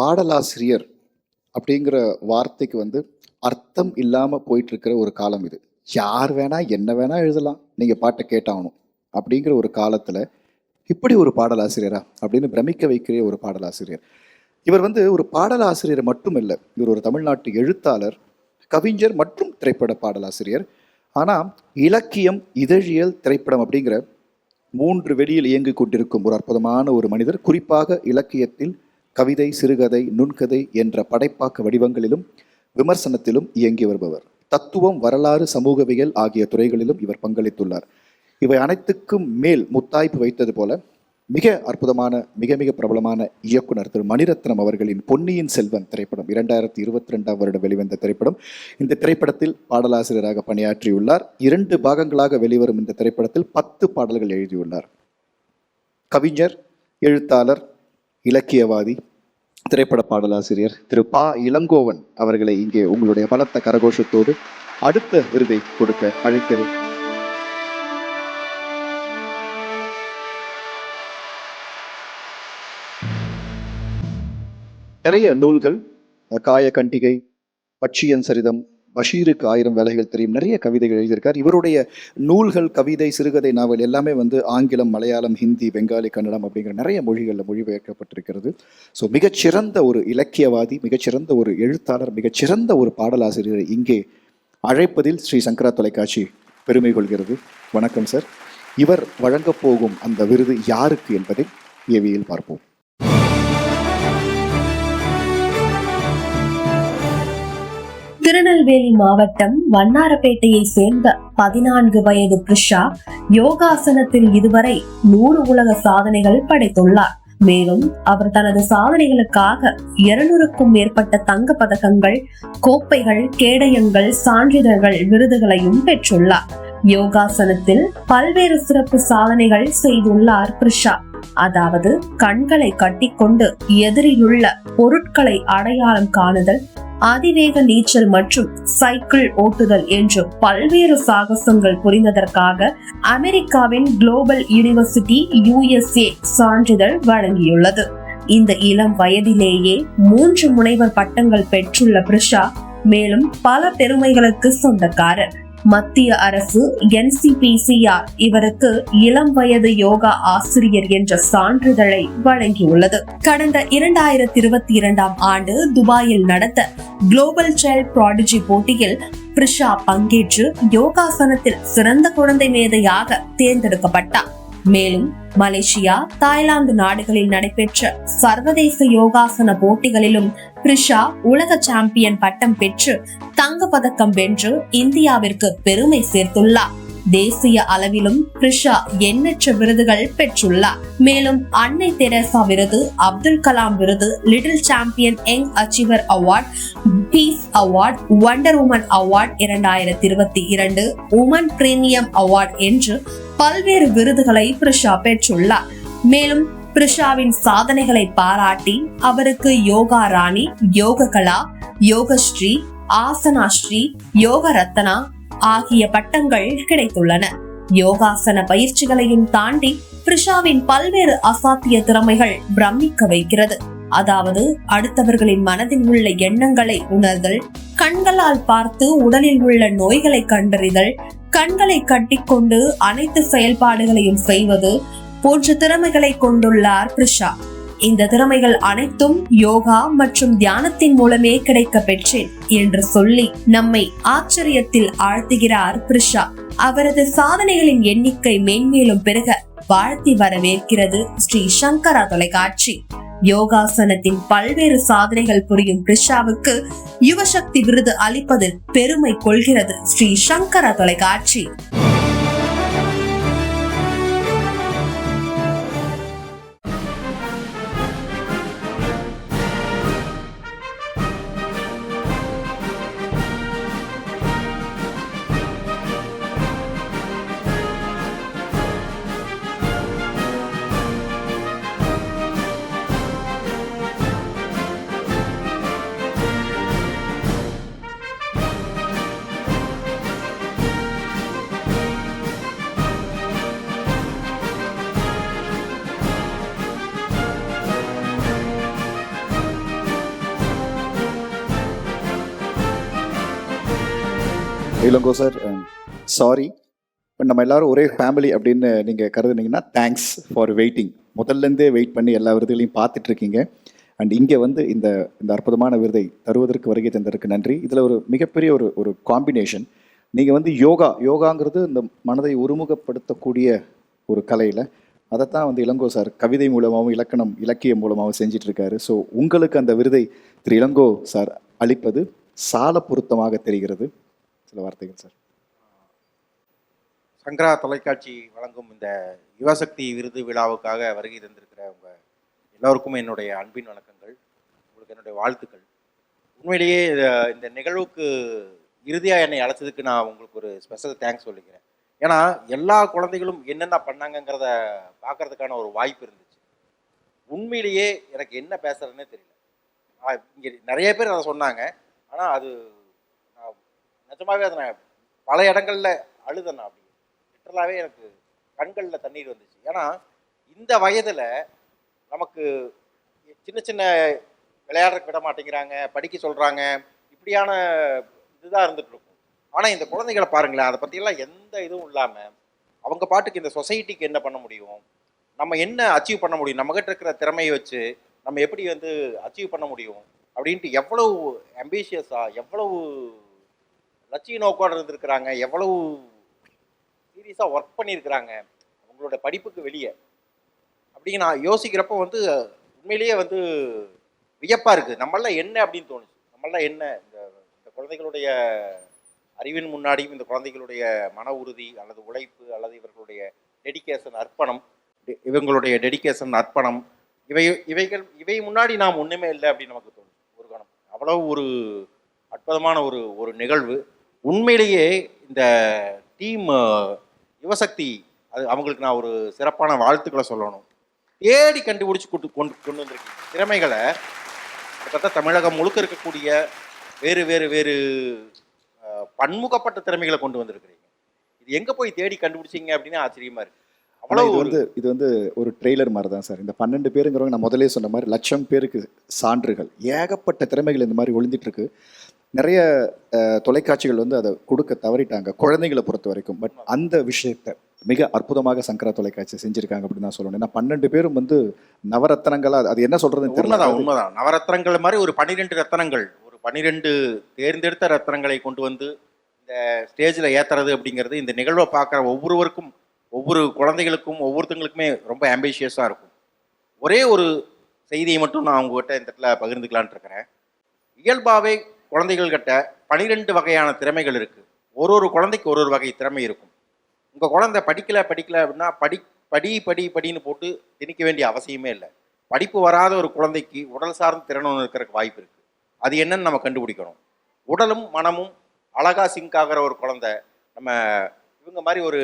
பாடலாசிரியர் அப்படிங்கிற வார்த்தைக்கு வந்து அர்த்தம் இல்லாமல் போயிட்டுருக்கிற ஒரு காலம் இது. யார் வேணால் என்ன வேணால் எழுதலாம். நீங்கள் பாட்டை கேட்டாகணும் அப்படிங்கிற ஒரு காலத்தில் இப்படி ஒரு பாடலாசிரியரா அப்படின்னு பிரமிக்க வைக்கிற ஒரு பாடலாசிரியர். இவர் வந்து ஒரு பாடலாசிரியர் மட்டுமல்ல இவர் ஒரு தமிழ்நாட்டு எழுத்தாளர் கவிஞர் மற்றும் திரைப்பட பாடலாசிரியர். ஆனால் இலக்கியம் இதழியல் திரைப்படம் அப்படிங்கிற மூன்று வெளியில் இயங்கிக் கொண்டிருக்கும் ஒரு அற்புதமான ஒரு மனிதர். குறிப்பாக இலக்கியத்தில் கவிதை சிறுகதை நுண்கதை என்ற படைப்பாக்க வடிவங்களிலும் விமர்சனத்திலும் இயங்கி வருபவர். தத்துவம் வரலாறு சமூகவியல் ஆகிய துறைகளிலும் இவர் பங்களித்துள்ளார். இவை அனைத்துக்கும் மேல் முத்தாய்ப்பு வைத்தது போல மிக அற்புதமான மிக மிக பிரபலமான இயக்குனர் திரு மணிரத்னம் அவர்களின் பொன்னியின் செல்வன் திரைப்படம் இரண்டாயிரத்தி இருபத்தி ரெண்டாம் வருடம் வெளிவந்த திரைப்படம். இந்த திரைப்படத்தில் பாடலாசிரியராக பணியாற்றியுள்ளார். இரண்டு பாகங்களாக வெளிவரும் இந்த திரைப்படத்தில் பத்து பாடல்கள் எழுதியுள்ளார். கவிஞர் எழுத்தாளர் இலக்கியவாதி திரைப்பட பாடலாசிரியர் திரு பா இளங்கோவன் அவர்களை இங்கே உங்களுடைய பலத்த கரகோஷத்தோடு அடுத்த விருதை கொடுக்க அழைக்கிறேன். நிறைய நூல்கள் காய கண்டிகை பட்சியன் சரிதம் பஷீருக்கு ஆயிரம் வேலைகள் தெரியும். நிறைய கவிதைகள் எழுதியிருக்கார். இவருடைய நூல்கள் கவிதை சிறுகதை நாவல் எல்லாமே வந்து ஆங்கிலம் மலையாளம் ஹிந்தி பெங்காலி கன்னடம் அப்படிங்கிற நிறைய மொழிகளில் மொழிபெயர்க்கப்பட்டிருக்கிறது. ஸோ மிகச்சிறந்த ஒரு இலக்கியவாதி மிகச்சிறந்த ஒரு எழுத்தாளர் மிகச்சிறந்த ஒரு பாடலாசிரியரை இங்கே அழைப்பதில் ஸ்ரீ சங்கரா தொலைக்காட்சி பெருமை கொள்கிறது. வணக்கம் சார். இவர் வழங்கப் போகும் அந்த விருது யாருக்கு என்பதை ஏவியில் பார்ப்போம். திருநெல்வேலி மாவட்டம் வண்ணாரப்பேட்டையை சேர்ந்த பதினான்கு வயது பிரிஷா யோகாசனத்தில் இதுவரை நூறு உலக சாதனைகள் படைத்துள்ளார். மேலும் அவர் தனது சாதனைகளுக்காக இருநூறுக்கும் மேற்பட்ட தங்க பதக்கங்கள் கோப்பைகள் கேடயங்கள் சான்றிதழ்கள் விருதுகளையும் பெற்றுள்ளார். யோகாசனத்தில் பல்வேறு சிறப்பு சாதனைகள் செய்துள்ளார் பிரிஷா அதாவது கண்களை கட்டிக்கொண்டு எதிரிலுள்ள பொருட்களை அடையாளம் காணுதல் அதிவேக நீச்சல் மற்றும் சைக்கிள் ஓட்டுதல் என்று பல்வேறு சாகசங்கள் புரிந்ததற்காக அமெரிக்காவின் குளோபல் யூனிவர்சிட்டி யுஎஸ்ஏ சான்றிதழ் வழங்கியுள்ளது. இந்த இளம் வயதிலேயே மூன்று முனைவர் பட்டங்கள் பெற்றுள்ள பிரிஷா மேலும் பல பெருமைகளுக்கு சொந்தக்காரர். மத்திய அரசு என்சிபிசிஆர் இவருக்கு இளம் வயது யோகா ஆசிரியர் என்ற சான்றிதழை வழங்கியுள்ளது. கடந்த இரண்டாயிரத்தி இருபத்தி இரண்டாம் ஆண்டு துபாயில் நடந்த குளோபல் சைல்ட் ப்ராடிஜி போட்டியில் பிரிஷா பங்கேற்று யோகாசனத்தில் சிறந்த குழந்தை மேதையாக தேர்ந்தெடுக்கப்பட்டார். மேலும் மலேசியா தாய்லாந்து நாடுகளில் நடைபெற்ற சர்வதேச யோகாசன போட்டிகளிலும் பிரிஷா உலக சாம்பியன் பட்டம் பெற்று தங்க பதக்கம் வென்று இந்தியாவிற்கு பெருமை சேர்த்துள்ளார். தேசிய அளவிலும் பிரிஷா எண்ணற்ற விருதுகள் பெற்றுள்ளார். மேலும் அன்னை தெரசா விருது அப்துல் கலாம் விருது little champion young achiever award peace award wonder woman award இரண்டாயிரத்தி இருபத்தி இரண்டு உமன் பிரீமியம் அவார்ட் என்று பல்வேறு விருதுகளை பிரிஷா பெற்றுள்ளார். மேலும் பிரிஷாவின் சாதனைகளை பாராட்டி அவருக்கு யோகா ராணி யோககலா யோகஸ்ரீ ஆசனாஸ்ரீ யோக ரத்னா ஆகிய பட்டங்கள் கிடைத்துள்ளன. யோகாசன பயிற்சிகளையும் தாண்டி பிரிஷாவின் பல்வேறு அசாத்திய திறமைகள் பிரமிக்க வைக்கிறது. அதாவது அடுத்தவர்களின் மனதில் உள்ள எண்ணங்களை உணர்தல் கண்களால் பார்த்து உடலில் உள்ள நோய்களை கண்டறிதல் கண்களை கட்டிக்கொண்டு அனைத்து செயல்பாடுகளையும் செய்வது போன்ற திறமைகளை கொண்டுள்ளார் பிரிஷா. இந்த திறமைகள் அனைத்தும் யோகா மற்றும் தியானத்தின் மூலமே கிடைக்க பெற்றேன் என்று சொல்லி நம்மை ஆச்சரியத்தில் ஆழ்த்துகிறார் பிரிஷா அவரது சாதனைகளின் எண்ணிக்கை மேன்மேலும் பெருக வாழ்த்தி வரவேற்கிறது ஸ்ரீ சங்கரா தொலைக்காட்சி. யோகாசனத்தின் பல்வேறு சாதனைகள் புரியும் பிரிஷாவுக்கு யுவசக்தி விருது அளிப்பதில் பெருமை கொள்கிறது ஸ்ரீ சங்கரா தொலைக்காட்சி. இளங்கோ சார் சாரி நம்ம எல்லாரும் ஒரே ஃபேமிலி அப்படின்னு நீங்கள் கருதுனீங்கன்னா தேங்க்ஸ் ஃபார் வெயிட்டிங் முதல்லேருந்தே வெயிட் பண்ணி எல்லா விருதுகளையும் பார்த்துட்டு இருக்கீங்க அண்ட் இங்கே வந்து இந்த இந்த அற்புதமான விருதை தருவதற்கு வருகை தந்ததற்கு நன்றி. இதில் ஒரு மிகப்பெரிய ஒரு ஒரு காம்பினேஷன் நீங்கள் வந்து யோகா யோகாங்கிறது இந்த மனதை ஒருமுகப்படுத்தக்கூடிய ஒரு கலையில் அதைத்தான் வந்து இளங்கோ சார் கவிதை மூலமாகவும் இலக்கணம் இலக்கியம் மூலமாகவும் செஞ்சிட்ருக்காரு. ஸோ உங்களுக்கு அந்த விருதை திரு இளங்கோ சார் அளிப்பது சால பொருத்தமாக தெரிகிறது. சில வார்த்தைகள் சார் சங்கரா தொலைக்காட்சி வழங்கும் இந்த யுவசக்தி விருது விழாவுக்காக வருகை தந்திருக்கிற உங்க எல்லோருக்கும் என்னுடைய அன்பின் வணக்கங்கள் உங்களுக்கு என்னுடைய வாழ்த்துக்கள். உண்மையிலேயே இந்த நிகழ்வுக்கு இறுதியாக என்னை அழைச்சதுக்கு நான் உங்களுக்கு ஒரு ஸ்பெஷல் தேங்க்ஸ் சொல்லிக்கிறேன். ஏன்னா எல்லா குழந்தைகளும் என்னென்ன பண்ணாங்கங்கிறத பார்க்கறதுக்கான ஒரு வாய்ப்பு இருந்துச்சு. உண்மையிலேயே எனக்கு என்ன பேசுறதுன்னே தெரியல. ஆஹ் நிறைய பேர் அதை சொன்னாங்க. ஆனால் அது நிஜமாவே அதை நான் பல இடங்களில் அழுதேன் அப்படி. லிட்டரலாகவே எனக்கு கண்களில் தண்ணீர் வந்துச்சு. ஏன்னா இந்த வயதில் நமக்கு சின்ன சின்ன விளையாடுறதுக்கு விட மாட்டேங்கிறாங்க படிக்க சொல்கிறாங்க இப்படியான இதுதான் இருந்துகிட்டு இருக்கும். ஆனால் இந்த குழந்தைகளை பாருங்களேன் அதை பற்றியெல்லாம் எந்த இதுவும் இல்லாமல் அவங்க பாட்டுக்கு இந்த சொசைட்டிக்கு என்ன பண்ண முடியும்? நம்ம என்ன அச்சீவ் பண்ண முடியும்? நம்மகிட்ட இருக்கிற திறமையை வச்சு நம்ம எப்படி வந்து அச்சீவ் பண்ண முடியும்? அப்படின்ட்டு எவ்வளவு அம்பிஷியஸாக எவ்வளவு லட்சிய நோக்கோடு இருந்திருக்கிறாங்க. எவ்வளவு சீரியஸாக ஒர்க் பண்ணியிருக்கிறாங்க. அவங்களோட படிப்புக்கு வெளியே. அப்படின்னு நான் யோசிக்கிறப்போ வந்து உண்மையிலேயே வந்து வியப்பாக இருக்குது நம்மளாம் என்ன அப்படின்னு தோணுச்சு. நம்மளாம் என்ன? இந்த இந்த குழந்தைகளுடைய அறிவின் முன்னாடியும் இந்த குழந்தைகளுடைய மன உறுதி அல்லது உழைப்பு அல்லது இவர்களுடைய டெடிகேஷன் அர்ப்பணம் இவங்களுடைய டெடிகேஷன் அர்ப்பணம் இவை இவைகள் இவை முன்னாடி நாம் ஒன்றுமே இல்லை அப்படின்னு நமக்கு தோணுச்சு. ஒரு கணம். அவ்வளவு ஒரு அற்புதமான ஒரு ஒரு நிகழ்வு. உண்மையிலேயே இந்த டீம் யுவசக்தி அது அவங்களுக்கு நான் ஒரு சிறப்பான வாழ்த்துக்களை சொல்லணும். தேடி கண்டுபிடிச்சு கொண்டு கொண்டு கொண்டு வந்திருக்கீங்க. திறமைகளை கிட்டத்தட்ட தமிழகம் முழுக்க இருக்கக்கூடிய வேறு வேறு வேறு பன்முகப்பட்ட திறமைகளை கொண்டு வந்திருக்கிறீங்க. இது எங்க போய் தேடி கண்டுபிடிச்சீங்க அப்படின்னு ஆச்சரியமா இருக்கு. ஆனால் அவ்வளவு வந்து இது வந்து ஒரு ட்ரெய்லர் மாதிரி தான் சார். இந்த பன்னெண்டு பேருங்கிறவங்க நான் முதலே சொன்ன மாதிரி லட்சம் பேருக்கு சான்றுகள் ஏகப்பட்ட திறமைகள் இந்த மாதிரி ஒளிஞ்சிட்டு இருக்கு. நிறைய தொலைக்காட்சிகள் வந்து அதை கொடுக்க தவறிட்டாங்க குழந்தைகளை பொறுத்த வரைக்கும். பட் அந்த விஷயத்தை மிக அற்புதமாக சங்கரா தொலைக்காட்சி செஞ்சிருக்காங்க அப்படின்னு தான் சொல்லணும். ஏன்னா பன்னெண்டு பேரும் வந்து நவரத்னங்களா அது என்ன சொல்றதுன்னு தெரியல. உண்மைதான் நவரத்னங்கள் மாதிரி ஒரு பன்னிரெண்டு ரத்தனங்கள் ஒரு பன்னிரெண்டு தேர்ந்தெடுத்த ரத்தனங்களை கொண்டு வந்து இந்த ஸ்டேஜில் ஏத்துறது அப்படிங்கிறது இந்த நிகழ்வை பார்க்குற ஒவ்வொருவருக்கும் ஒவ்வொரு குழந்தைகளுக்கும் ஒவ்வொருத்தங்களுக்குமே ரொம்ப ஆம்பிஷியஸாக இருக்கும். ஒரே ஒரு செய்தியை மட்டும் நான் உங்ககிட்ட இந்த இடத்துல பகிர்ந்துக்கலான் இருக்கிறேன். இயல்பாகவே குழந்தைகள்கிட்ட பனிரெண்டு வகையான திறமைகள் இருக்குது ஒரு ஒரு குழந்தைக்கு ஒரு ஒரு வகை திறமை இருக்கும். உங்கள் குழந்தை படிக்கலை படிக்கலை அப்படின்னா படி படி படி படின்னு போட்டு திணிக்க வேண்டிய அவசியமே இல்லை. படிப்பு வராத ஒரு குழந்தைக்கு உடல் சார்ந்த திறன் ஒன்று இருக்கிறக்கு வாய்ப்பு இருக்குது அது என்னன்னு நம்ம கண்டுபிடிக்கணும். உடலும் மனமும் அழகாக சிங்க் ஆகிற ஒரு குழந்தை நம்ம இவங்க மாதிரி ஒரு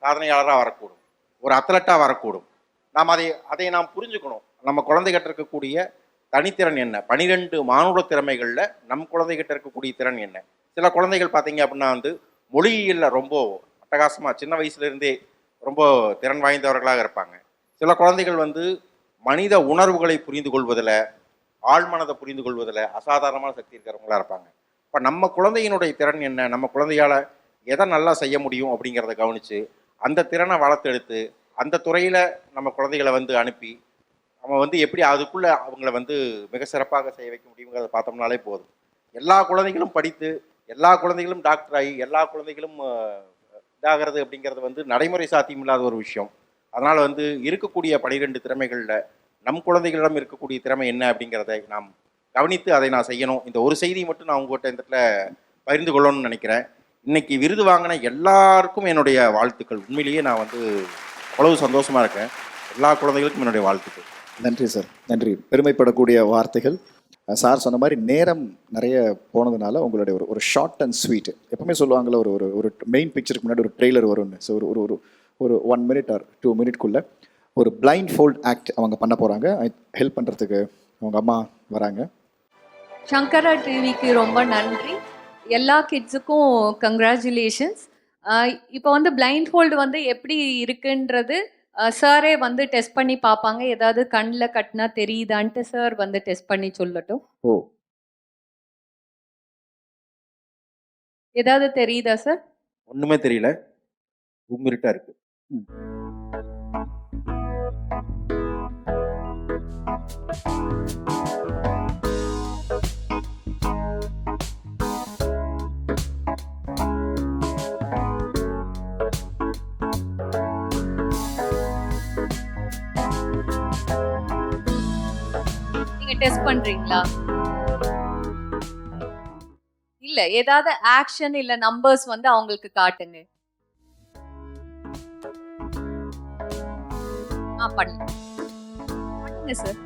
சாதனையாளராக வரக்கூடும். ஒரு அத்லட்டாக வரக்கூடும். நாம் அதை அதை நாம் புரிஞ்சுக்கணும். நம்ம குழந்தைகிட்ட இருக்கக்கூடிய தனித்திறன் என்ன? பனிரெண்டு மானுட திறமைகளில் நம் குழந்தைகிட்ட இருக்கக்கூடிய திறன் என்ன? சில குழந்தைகள் பார்த்தீங்க அப்படின்னா வந்து மொழியியலில் ரொம்ப அட்டகாசமாக சின்ன வயசுலேருந்தே ரொம்ப திறன் வாய்ந்தவர்களாக இருப்பாங்க. சில குழந்தைகள் வந்து மனித உணர்வுகளை புரிந்து கொள்வதில் ஆழ்மனதை புரிந்து கொள்வதில் அசாதாரணமான சக்தி இருக்கிறவங்களா இருப்பாங்க. இப்போ நம்ம குழந்தையினுடைய திறன் என்ன? நம்ம குழந்தையால் எதை நல்லா செய்ய முடியும் அப்படிங்கிறத கவனித்து அந்த திறனை வளர்த்தெடுத்து அந்த துறையில் நம்ம குழந்தைகளை வந்து அனுப்பி நம்ம வந்து எப்படி அதுக்குள்ளே அவங்கள வந்து மிக சிறப்பாக செய்ய வைக்க முடியுங்கிறத பார்த்தோம்னாலே போதும். எல்லா குழந்தைகளும் படித்து எல்லா குழந்தைகளும் டாக்டர் ஆகி எல்லா குழந்தைகளும் இதாகிறது அப்படிங்கிறது வந்து நடைமுறை சாத்தியமில்லாத ஒரு விஷயம். அதனால் வந்து இருக்கக்கூடிய பனிரெண்டு திறமைகளில் நம் குழந்தைகளிடம் இருக்கக்கூடிய திறமை என்ன அப்படிங்கிறத நாம் கவனித்து அதை நான் செய்யணும். இந்த ஒரு செய்தி மட்டும் நான் உங்கள்கிட்ட இந்த இடத்துல பகிர்ந்து கொள்ளணும்னு நினைக்கிறேன். இன்னைக்கு விருது வாங்கின எல்லாருக்கும் என்னுடைய வாழ்த்துக்கள். உண்மையிலேயே நான் வந்து அவ்வளவு சந்தோஷமாக இருக்கேன். எல்லா குழந்தைகளுக்கும் என்னுடைய வாழ்த்துக்கள். நன்றி சார் நன்றி. பெருமைப்படக்கூடிய வார்த்தைகள். சார் சொன்ன மாதிரி நேரம் நிறைய போனதுனால உங்களுடைய ஒரு ஒரு ஷார்ட் அண்ட் ஸ்வீட் எப்பவுமே சொல்லுவாங்கல்ல ஒரு ஒரு ஒரு மெயின் பிக்சருக்கு முன்னாடி ஒரு ட்ரெய்லர் வரும்னு. ஸோ ஒரு ஒரு ஒரு ஒரு ஒன் மினிட் ஆர் டூ மினிட்குள்ளே ஒரு பிளைண்ட் ஃபோல்ட் ஆக்ட் அவங்க பண்ண போகிறாங்க ஹெல்ப் பண்ணுறதுக்கு அவங்க அம்மா வராங்க. சங்கரா டிவிக்கு ரொம்ப நன்றி. எல்லா கிட்ஸுக்கும் கங்க்ராச்சுலேஷன்ஸ் இப்போ வந்து பிளைண்ட் ஃபோல்டு வந்து எப்படி இருக்குன்றது சாரே வந்து டெஸ்ட் பண்ணி பார்ப்பாங்க ஏதாவது கண்ணில் கட்டினா தெரியுதான்ட்டு சார் வந்து டெஸ்ட் பண்ணி சொல்லட்டும். ஓ. ஏதாவது தெரியுதா சார்? ஒண்ணுமே தெரியல. கும்மிருட்டா இருக்கு. நீங்க டெஸ்ட் பண்றீங்களா? இல்ல ஏதாவது ஆக்ஷன் இல்ல நம்பர்ஸ் வந்து அவங்களுக்கு காட்டுங்க. ஆ பண்ணுங்க. பண்ணுங்க சார்.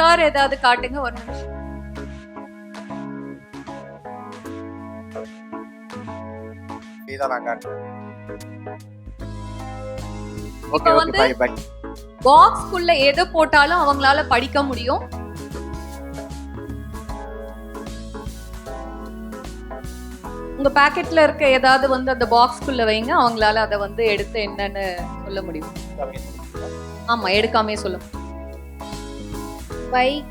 சார் ஏதாவது காட்டுங்க ஒரு நிமிஷம். பாக்ஸ்க்குள்ள எது போட்டாலும் அவங்களால படிக்க முடியும். உங்க பாக்கெட்ல இருக்க ஏதாவது வந்து அந்த பாக்ஸ்க்குள்ள வைங்க அவங்களால அதை வந்து எடுத்து என்னன்னு சொல்ல முடியும். ஆமா எடுக்காமே சொல்ல முடியும். By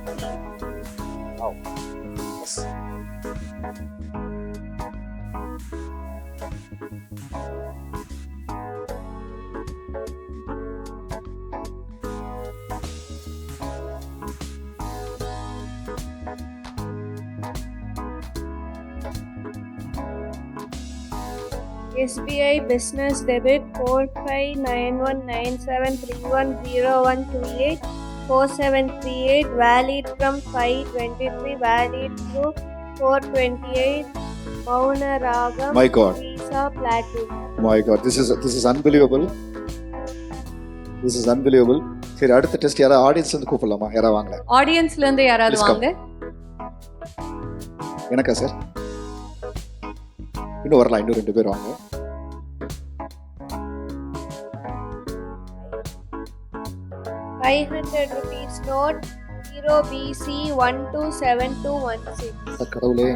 SBI Business Debit 459197310128 four seven three eight valid from five twenty three valid through four twenty eight Mauna Ragam my God Visa Platinum. My God this is this is unbelievable this is unbelievable சரி அடுத்த test யாராவது audience வந்து கூப்பிடலாமா? யாராவது வாங்கல? ஆடியன்ஸ்ல இருந்து யாராவது. வாங்க. எனக்கா சார் இன்னும் வரலாம் இன்னும் ரெண்டு பேர் வாங்க. Hundred rupees note zero BC one two seven two one six. Sir கடவுளே.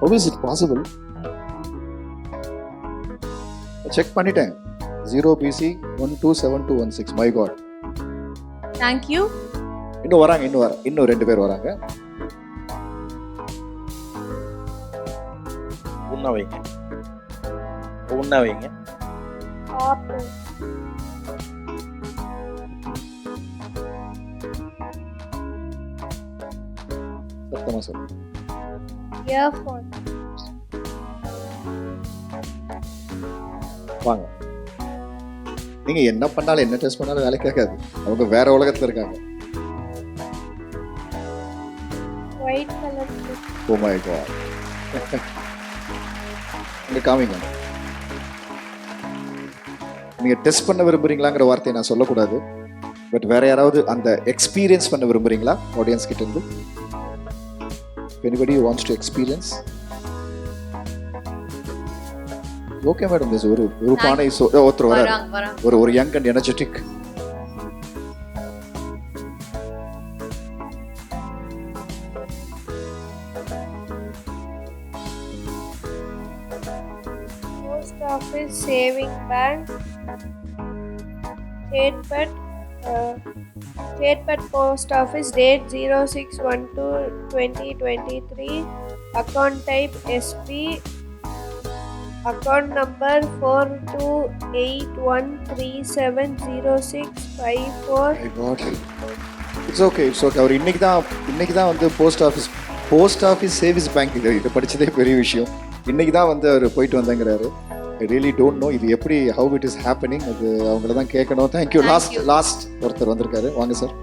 How is it possible check பண்ணிட்டேன். Zero PC one two seven two one six my God thank you இன்னும் வராங்க இன்னும் வர இன்னும் ரெண்டு பேர் வராங்க. உண்ண வைங்க. உண்ண வைங்க. Apple. சத்தமா சார் Earphone. வாங்க. நீங்க என்ன பண்ணாலும் என்ன டெஸ்ட் பண்ணாலும் வேலை கேட்காது அவங்க வேற உலகத்துல இருக்காங்க. ஓ மை காட் இங்க காமிங்க. நீங்க டெஸ்ட் பண்ண விரும்புறீங்களாங்கிற வார்த்தையை நான் சொல்லக்கூடாது. பட் வேற யாராவது அந்த எக்ஸ்பீரியன்ஸ் பண்ண விரும்புறீங்களா? ஆடியன்ஸ் கிட்ட இருந்து? Anybody wants to experience okay madam this ஒரு ஒரு பானை சோ- ஓ, ஒருத்தர் வராரு வராங்க வராங்க ஒரு ஒரு young and energetic statement post office date zero six one two twenty twenty three account type SB account number four two eight one three seven zero six five four it's okay it's okay அவர் இன்னைக்கு தான் இன்னைக்கு தான் வந்து post office post office savings bank இது. இது படித்ததே பெரிய விஷயம். இன்னைக்கு தான் வந்து அவர் போயிட்டு வந்தங்கிறாரு. ரியலி டோன்ட் நோ இது எப்படி ஹவு இட் இஸ் ஹேப்பனிங் அது அவங்கள தான் கேட்கணும். Thank you Thank last you. Last ஒருத்தர் வந்திருக்காரு. வாங்க சார்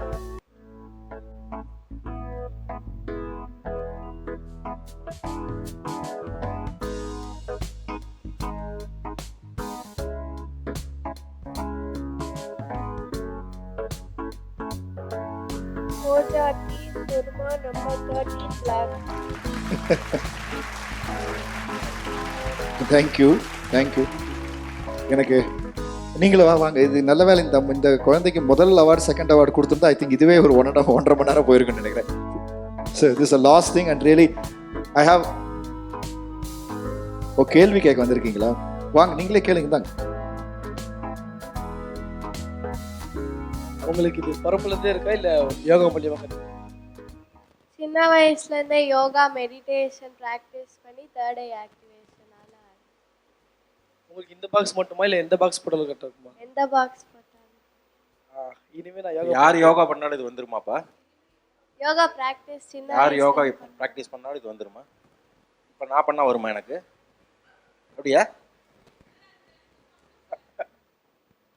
Four T தேங்க்யூ எனக்கு நீங்களும் வா வாங்க. இது நல்ல வேலை. இந்த இந்த குழந்தைக்கு முதல் அவார்டு செகண்ட் அவார்டு கொடுத்துருந்தா ஐ திங்க் இதுவே ஒரு ஒன் அண்ட் ஒன்றரை மணி நேரம் போயிருக்குன்னு நினைக்கிறேன். So this a last thing and really I have ஓ கேள்வி கேட்க வந்திருக்கீங்களா? வாங்க நீங்களே கேளுங்க தாங்க உங்களுக்கு இது பிறப்புலேருந்தே இருக்கா? இல்லை யோகா மூலியமாக கத்துக்கிட்டீங்களா? சின்ன வயசுலேருந்தே யோகா மெடிடேஷன் ப்ராக்டிஸ் பண்ணி தேர்ட் ஐ ஆக்ட் உங்களுக்கு இந்த பாக்ஸ் மட்டுமா இல்லை எந்த பாக்ஸ் போட்டாலும் இருக்குமா? எந்த பாக்ஸ் போட்டாலும் இனிமே நான் யோகா யார் யோகா பண்ணாலும் இது வந்துருமாப்பா? யோகா ப்ராக்டிஸ் சின்ன யார் யோகா. ப்ராக்டிஸ் பண்ணாலும் இது வந்துருமா? இப்போ நான் பண்ணா வருமா எனக்கு? அப்படியா?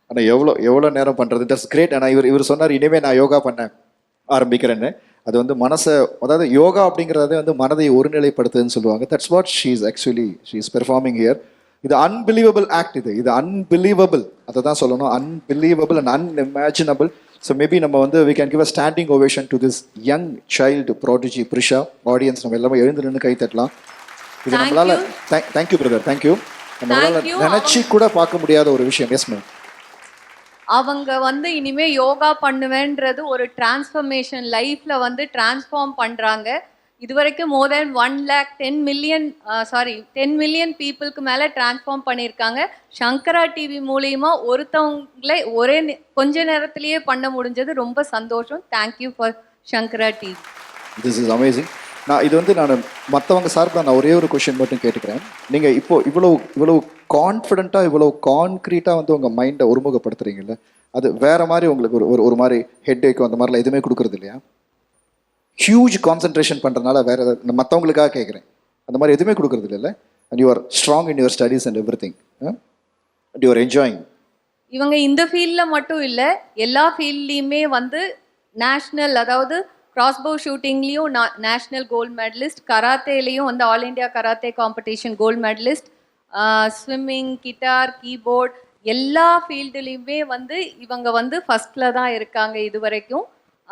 ஆனால் எவ்வளோ எவ்வளோ நேரம் பண்ணுறது தட்ஸ் கிரேட் ஆனால் இவர் இவர் சொன்னார் இனிமேல் நான் யோகா பண்ண ஆரம்பிக்கிறேன்னு. அது வந்து மனசை அதாவது யோகா அப்படிங்கிறதே வந்து மனதை ஒருநிலைப்படுத்துதுன்னு சொல்லுவாங்க. That's what she is actually she is performing here இது அன்பிலீவபிள் ஆக்ட் இது. இது அன்பிலீவபிள் அதை தான் சொல்லணும். Unbelievable and unimaginable so maybe நம்ம வந்து we can give a standing ovation to this young child prodigy Prisha audience நம்ம எல்லாமே எழுந்து நின்று கை தட்டலாம். இது நம்மளால. தேங்க்யூ பிரதர் தேங்க்யூ நம்மளால. நினைச்சு கூட பார்க்க முடியாத ஒரு விஷயம். எஸ் மேம் அவங்க வந்து இனிமே யோகா பண்ணுவேன்றது ஒரு டிரான்ஸ்ஃபர்மேஷன் லைஃப்ல வந்து டிரான்ஸ்ஃபார்ம் பண்றாங்க. இதுவரைக்கும் more than one lakh ten million sorry ten million பீப்புளுக்கு மேலே டிரான்ஸ்ஃபார்ம் பண்ணியிருக்காங்க. சங்கரா டிவி மூலியமா ஒருத்தவங்களே ஒரே நே- கொஞ்ச நேரத்திலேயே பண்ண முடிஞ்சது. ரொம்ப சந்தோஷம். Thank you for Sankara TV this is amazing நான் இது வந்து நான் மற்றவங்க சார்பில் நான் ஒரே ஒரு கொஷின் மட்டும் கேட்டுக்கிறேன். நீங்கள் இப்போ இவ்வளோ இவ்வளோ கான்ஃபிடென்ட்டாக இவ்வளோ கான்க்ரீட்டாக வந்து உங்கள் மைண்டை ஒருமுகப்படுத்துறீங்கல்ல அது வேற மாதிரி உங்களுக்கு ஒரு ஒரு ஒரு மாதிரி ஹெட் ஏக்கோ அந்த மாதிரிலாம் எதுவுமே கொடுக்குறது இல்லையா ஹியூஜ் கான்சன்ட்ரேஷன் பண்ணுறதுனால வேறு ஏதாவது மற்றவங்களுக்காக கேட்குறேன் அந்த மாதிரி எதுவுமே கொடுக்குறது இல்லை and you are strong in your studies and everything and you're enjoying இவங்க இந்த ஃபீல்டில் மட்டும் இல்லை எல்லா ஃபீல்ட்லேயுமே வந்து நேஷ்னல் அதாவது கிராஸ்போ ஷூட்டிங்லேயும் நேஷ்னல் கோல்டு மெடலிஸ்ட் கராத்தேலேயும் வந்து all India karate competition gold medalist swimming guitar keyboard எல்லா ஃபீல்டுலேயுமே வந்து இவங்க வந்து ஃபஸ்ட்டில் தான் இருக்காங்க இது வரைக்கும்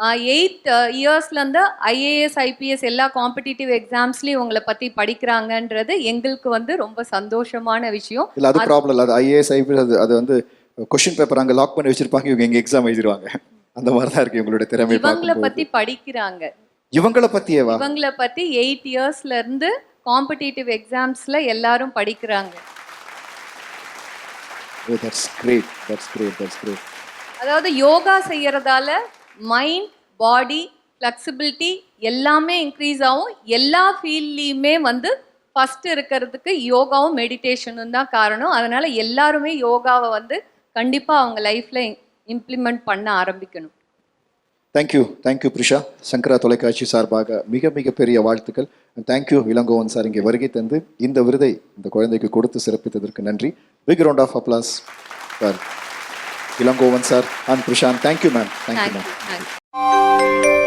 எயித் இயர்ஸ்லேருந்து ஐஏஎஸ் ஐபிஎஸ் எல்லா காம்படிட்டிவ் எக்ஸாம்ஸ்லேயும் இவங்களை பற்றி படிக்கிறாங்கன்றது எங்களுக்கு வந்து ரொம்ப சந்தோஷமான விஷயம். இல்லை அது ப்ராப்ளம் இல்லை. அது ஐஏஎஸ் ஐபிஎஸ் அது அது வந்து கொஷின் பேப்பர் அங்கே லாக் பண்ணி வச்சிருப்பாங்க. இவங்க எங்கள் எக்ஸாம் எழுதிருவாங்க. அந்த மாதிரி தான் இருக்கு இவங்களுடைய திறமை இவங்கள. பத்தி படிக்கிறாங்க. இவங்கள பத்தியேவா? இவங்கள பத்தி எயிட் இயர்ஸ்ல இருந்து காம்படிட்டிவ் எக்ஸாம்ஸ்ல எல்லாரும் படிக்கிறாங்க. ஓ that's great that's great that's great அதாவது யோகா செய்யறதால மைண்ட் பாடி ஃப்ளெக்சிபிலிட்டி எல்லாமே இன்க்ரீஸ் ஆகும். எல்லா ஃபீல்ட்லேயுமே வந்து ஃபஸ்ட் இருக்கிறதுக்கு யோகாவும் மெடிடேஷனும் தான் காரணம். அதனால எல்லாருமே யோகாவை வந்து கண்டிப்பாக அவங்க லைஃப்பில் இம்ப்ளிமெண்ட் பண்ண ஆரம்பிக்கணும். தேங்க்யூ தேங்க்யூ பிரிஷா சங்கரா தொலைக்காட்சி சார்பாக மிக மிக பெரிய வாழ்த்துக்கள். தேங்க்யூ இளங்கோவன் சார் இங்கே வருகை தந்து இந்த விருதை இந்த குழந்தைக்கு கொடுத்து சிறப்பித்ததற்கு நன்றி. Big round of applause sir Ilangovan sir and Prashant. Thank you, ma'am. Thank, Thank, you, ma'am. You.